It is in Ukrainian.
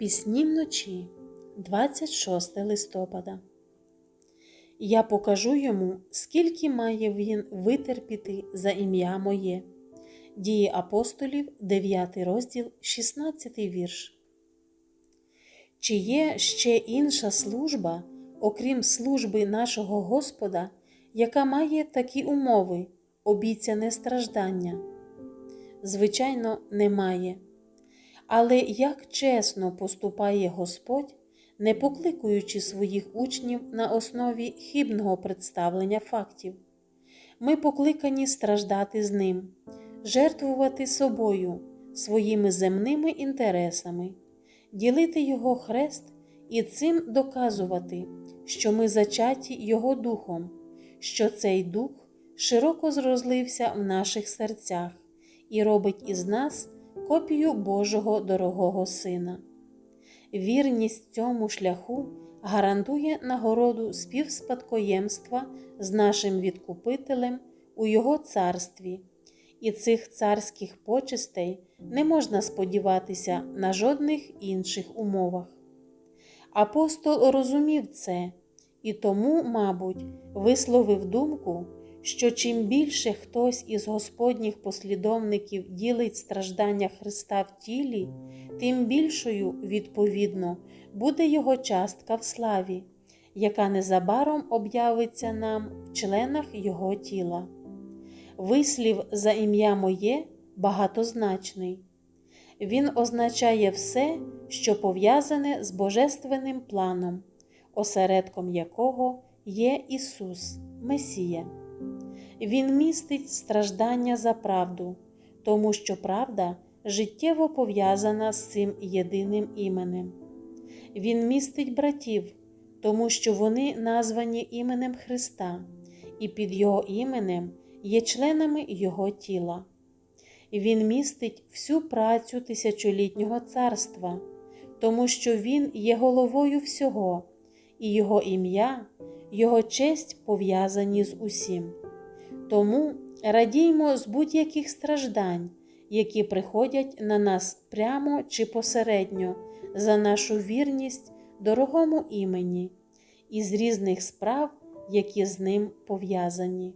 Пісні вночі, 26 листопада. Я покажу йому, скільки має він витерпіти за ім'я моє. Дії апостолів, 9 розділ, 16 вірш. Чи є ще інша служба, окрім служби нашого Господа, яка має такі умови, обіцяне страждання? Звичайно, немає. Але як чесно поступає Господь, не покликуючи своїх учнів на основі хибного представлення фактів. Ми покликані страждати з ним, жертвувати собою, своїми земними інтересами, ділити Його хрест і цим доказувати, що ми зачаті Його Духом, що цей Дух широко зрозлився в наших серцях і робить із нас копію Божого дорогого Сина. Вірність цьому шляху гарантує нагороду співспадкоємства з нашим відкупителем у Його царстві, і цих царських почестей не можна сподіватися на жодних інших умовах. Апостол розумів це і тому, мабуть, висловив думку, що чим більше хтось із Господніх послідовників ділить страждання Христа в тілі, тим більшою, відповідно, буде його частка в славі, яка незабаром об'явиться нам в членах Його тіла. Вислів за ім'я моє багатозначний. Він означає все, що пов'язане з Божественним планом, осередком якого є Ісус, Месія. Він містить страждання за правду, тому що правда життєво пов'язана з цим єдиним іменем. Він містить братів, тому що вони названі іменем Христа, і під Його іменем є членами Його тіла. Він містить всю працю тисячолітнього царства, тому що Він є головою всього, і Його ім'я, Його честь пов'язані з усім. Тому радіймо з будь-яких страждань, які приходять на нас прямо чи посередньо за нашу вірність дорогому імені, і з різних справ, які з ним пов'язані.